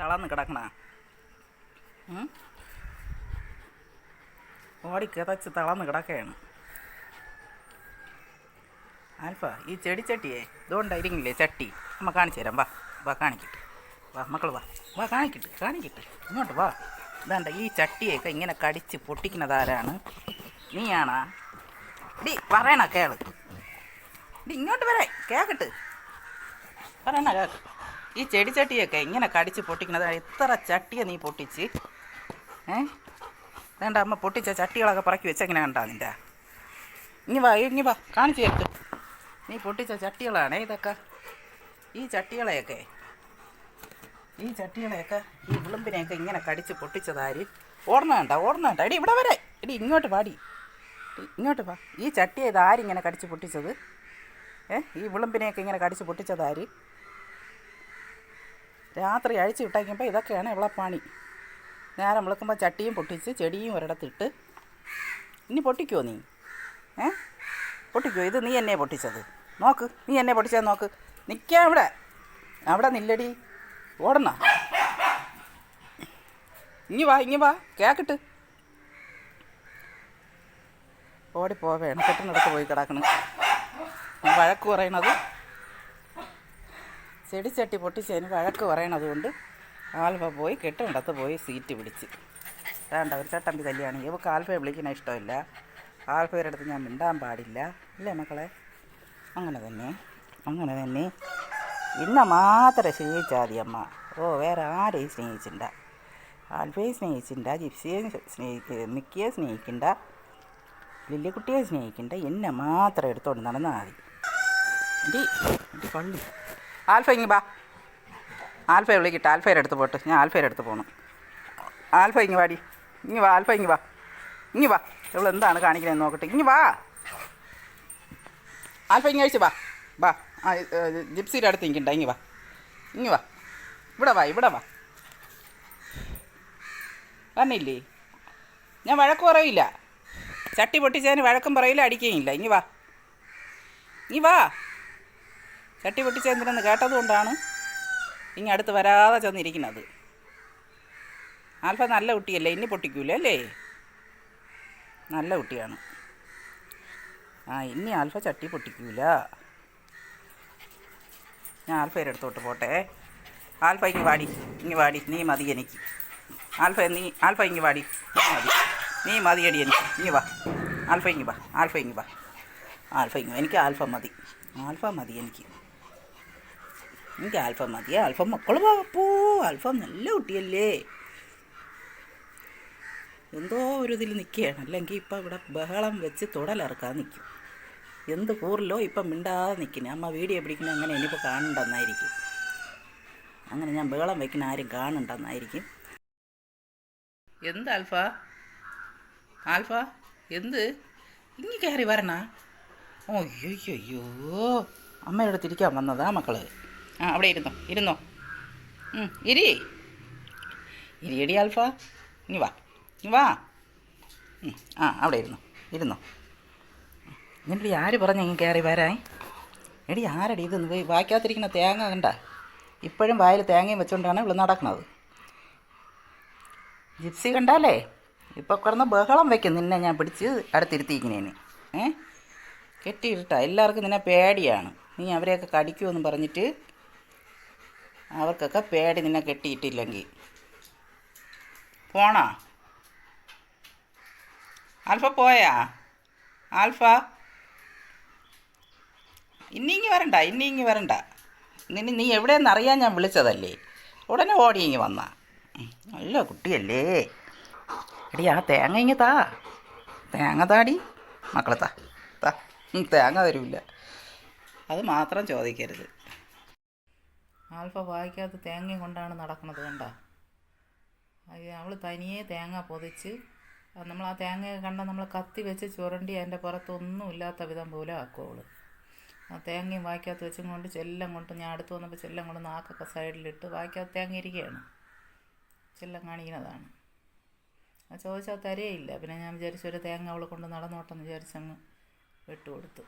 തളർന്ന് കിടക്കണ. ഓടി കിതച്ച് തളർന്ന് കിടക്കുകയാണ് ആൽഫ ഈ ചെടിച്ചട്ടിയേ ഇതുകൊണ്ടായിരിക്കില്ലേ ചട്ടി? അമ്മ കാണിച്ചു തരാം വാ വാ കാണിക്കട്ടെ. വാ മക്കൾ വാ വാ കാണിക്കട്ടെ കാണിക്കട്ടെ. ഇങ്ങോട്ട് വാ. ഇതാണ്ട ഈ ചട്ടിയൊക്കെ ഇങ്ങനെ കടിച്ച് പൊട്ടിക്കുന്നതാരാണ് നീയാണാ? ഡി പറയണ കേൾ. ഡി ഇങ്ങോട്ട് വരെ കേക്കട്ട് പറയണ കേക്ക് ഈ ചെടി ചെടിച്ചട്ടിയൊക്കെ ഇങ്ങനെ കടിച്ച് പൊട്ടിക്കുന്നത് എത്ര ചട്ടിയെ നീ പൊട്ടിച്ച്. ഏ? വേണ്ട അമ്മ പൊട്ടിച്ച ചട്ടികളൊക്കെ പറക്കി വെച്ച എങ്ങനെ കണ്ടാ നിന്റെ ഇനി വാ ഇനി വാ കാണിച്ചു തരട്ട് നീ പൊട്ടിച്ച ചട്ടികളാണേ ഇതൊക്കെ. ഈ ചട്ടികളെയൊക്കെ ഈ ചട്ടികളെയൊക്കെ ഈ വിളമ്പിനെയൊക്കെ ഇങ്ങനെ കടിച്ച് പൊട്ടിച്ചതാര് ഓടണണ്ട വേണ്ട ഓടണ വേണ്ട എടി ഇവിടെ വരെ. എടി ഇങ്ങോട്ട് പാടി ഇങ്ങോട്ട് വാ. ഈ ചട്ടിയെ ഇത് ആരിങ്ങനെ കടിച്ച് പൊട്ടിച്ചത്? ഏ? ഈ വിളമ്പിനെയൊക്കെ ഇങ്ങനെ കടിച്ച് പൊട്ടിച്ചതാര് രാത്രി അഴിച്ച് വിട്ടയക്കുമ്പോൾ ഇതൊക്കെയാണ് ഇവിടെ പണി. നേരം വിളക്കുമ്പോൾ ചട്ടിയും പൊട്ടിച്ച് ചെടിയും ഒരിടത്തിട്ട്. ഇനി പൊട്ടിക്കുമോ നീ? ഏ? പൊട്ടിക്കുമോ ഇത് നീ എന്നെ പൊട്ടിച്ചത്. നോക്ക് നീ എന്നെ പൊട്ടിച്ചത് നോക്ക്. നിൽക്കാം ഇവിടെ അവിടെ നില്ലടി. ഓടണ ഇങ്ങി വാ ഇങ്ങി വാ. കേക്കിട്ട്. ഓടിപ്പോവേണം കെട്ടിനടുത്ത് പോയി കിടക്കണം. വഴക്ക് പറയണത് ചെടിച്ചട്ടി പൊട്ടിച്ചതിന് വഴക്ക് പറയണത് കൊണ്ട് ആൽഫ പോയി കെട്ടിടത്ത് പോയി സീറ്റ് പിടിച്ച്. വേണ്ട ഒരു ചട്ടമ്പി കല്യാണി ഇവക്ക് ആൽഫയെ വിളിക്കണ ഇഷ്ടമില്ല. ആൽഫയുടെ അടുത്ത് ഞാൻ മിണ്ടാൻ പാടില്ല. ഇല്ലേ മക്കളെ? അങ്ങനെ തന്നെ. അങ്ങനെ തന്നെ. ഇന്ന മാത്രം സ്നേഹിച്ചാൽ മതി അമ്മ. ഓ വേറെ ആരെയും സ്നേഹിച്ചിണ്ട. ആൽഫയെ സ്നേഹിച്ചിണ്ട ജിപ്സിയെ സ്നേഹിക്ക മിക്കിയെ സ്നേഹിക്കണ്ട ലില്ലിക്കുട്ടിയെ സ്നേഹിക്കണ്ട. എന്നെ മാത്രം എടുത്തോണ്ട് നടന്നാൽ മതി. എന്റെ എന്റെ പള്ളി. ആൽഫ ഇങ്ങ് ബാ. ആൽഫയെ വിളിക്കട്ടെ. ആൽഫയുടെ അടുത്ത് പോട്ടെ. ഞാൻ ആൽഫയുടെ അടുത്ത് പോകണം ആൽഫ ഇങ്ങ് വാടി. ഇങ്ങ് വാ ആൽഫ ഇങ്ങ് വാ. ഇങ്ങ് വാ. ഇവൾ എന്താണ് കാണിക്കണേന്ന് നോക്കട്ടെ. ഇങ്ങ് വാ. ആൽഫ ഇങ്ങ് കഴിച്ച് വാ. വാ. ആ ജിപ്സിയുടെ അടുത്ത് ഇരിക്കണ്ട ഇങ്ങ് വാ. ഇങ്ങ് വാ. ഇവിടെ വാ ഇവിടെ വാ. വന്നില്ലേ? ഞാൻ വഴക്ക് പറയില്ല. ചട്ടി പൊട്ടിച്ചതിന് വഴക്കും പറയില്ല അടിക്കുകയില്ല ഇങ്ങ് വാ. ഇങ്ങ് വാ. ചട്ടി പൊട്ടിച്ചെന്തിനെന്ന് കേട്ടതുകൊണ്ടാണ് ഇനി അടുത്ത് വരാതെ ചെന്നിരിക്കുന്നത്. ആൽഫ നല്ല കുട്ടിയല്ലേ? ഇനി പൊട്ടിക്കൂലേ അല്ലേ? നല്ല കുട്ടിയാണ്. ആ ഇനി ആൽഫ ചട്ടി പൊട്ടിക്കൂല. ഞാൻ ആൽഫയുടെ അടുത്തോട്ട് പോട്ടെ. ആൽഫ ഇങ്ങ് വാടി ഇങ്ങ് വാടി. നീ മതി എനിക്ക്. ആൽഫ നീ ആൽഫ ഇങ്ങ് വാടി. മതി. നീ മതിയടി എനിക്ക്. ഇങ്ങ് വാ. ആൽഫ ഇങ്ങ് വാ. ആൽഫ ഇങ്ങ് വാ. ആൽഫ ഇങ്ങ് എനിക്ക് ആൽഫ മതി. ആൽഫ മതി എനിക്ക്. എനിക്ക് ആൽഫ മതി. ആൽഫ മക്കൾ പോ. ആൽഫ നല്ല കുട്ടിയല്ലേ. എന്തോ ഒരു ഇതിൽ നിൽക്കുകയാണ് അല്ലെങ്കിൽ ഇപ്പം ഇവിടെ ബഹളം വെച്ച് തുടലിറക്കാൻ നിൽക്കും എന്ത് കൂറിലോ ഇപ്പം മിണ്ടാതെ നിൽക്കുന്നത് അമ്മ വീഡിയോ പിടിക്കണേ അങ്ങനെ ഇനിയിപ്പോൾ കാണണ്ടെന്നായിരിക്കും. അങ്ങനെ ഞാൻ ബഹളം വയ്ക്കുന്ന ആരും കാണണ്ടെന്നായിരിക്കും. എന്ത് ആൽഫ? ആൽഫ എന്ത്? ഇങ്ങി കയറി വരണ. ഓ അയ്യോ അയ്യോ അമ്മയുടെ തിരിക്കാൻ വന്നതാ മക്കൾ. ആ അവിടെ ഇരുന്നോ ഇരുന്നോ. ഇരി. ഇരിയടി ആൽഫ ഇനി വാ ഇനി വാ. ആ അവിടെ ഇരുന്നോ ഇരുന്നോ. എന്നിട്ട് ആര് പറഞ്ഞു ഇങ്ങനെ കയറി വരാൻ? എടി ആരടി ഇത് വായിക്കാത്തിരിക്കുന്ന തേങ്ങ കണ്ട. ഇപ്പോഴും വായിൽ തേങ്ങയും വെച്ചുകൊണ്ടാണ് ഇവിടെ നടക്കുന്നത് ജിപ്സി കണ്ടാലേ ഇപ്പോൾ കിടന്ന് ബഹളം വെക്കും നിന്നെ ഞാൻ പിടിച്ച് അടുത്തിരുത്തിയിരിക്കുന്നതിന് ഏ? കെട്ടിയിട്ടാ എല്ലാവർക്കും നിന്നെ പേടിയാണ്. നീ അവരെയൊക്കെ കടിക്കുമെന്ന് പറഞ്ഞിട്ട് അവർക്കൊക്കെ പേടി നിന്നെ കെട്ടിയിട്ടില്ലെങ്കിൽ. പോണാ? ആൽഫ പോയാ? ആൽഫ? ഇന്നിങ്ങി വരണ്ട ഇന്നിങ്ങി വരണ്ട. നിന്നെ നീ എവിടെയെന്ന് അറിയാൻ ഞാൻ വിളിച്ചതല്ലേ? ഉടനെ ഓടി ഇങ്ങി വന്ന. നല്ല കുട്ടിയല്ലേ. എടി ആ തേങ്ങ ഇങ്ങി താ. തേങ്ങ താടി. മക്കളെ താ. താ. തേങ്ങ തരൂല. അത് മാത്രം ചോദിക്കരുത്. ആൽഫ വായിക്കാത്ത തേങ്ങയും കൊണ്ടാണ് നടക്കുന്നത് കണ്ട? അവൾ തനിയെ തേങ്ങ പൊതിച്ച് നമ്മൾ ആ തേങ്ങ കണ്ട നമ്മൾ കത്തി വെച്ച് ചുരണ്ടി അതിന്റെ പുറത്തൊന്നും ഇല്ലാത്ത വിധം പോലെ ആക്കും അവൾ ആ തേങ്ങയും വായിക്കാത്ത വെച്ചും കൊണ്ട് ചെല്ലം കൊണ്ട് ഞാൻ അടുത്ത് വന്നപ്പോൾ ചെല്ലം കൊണ്ട് നാക്കൊക്കെ സൈഡിലിട്ട് വായിക്കാത്ത തേങ്ങ ഇരിക്കുകയാണ്. ചെല്ലം കാണിക്കുന്നതാണ്. ചോദിച്ചാൽ തരേയില്ല. പിന്നെ ഞാൻ വിചാരിച്ചു ഒരു തേങ്ങ അവൾ കൊണ്ട് നടന്നോട്ടെന്ന് വിചാരിച്ചങ്ങ് വിട്ടുകൊടുത്തു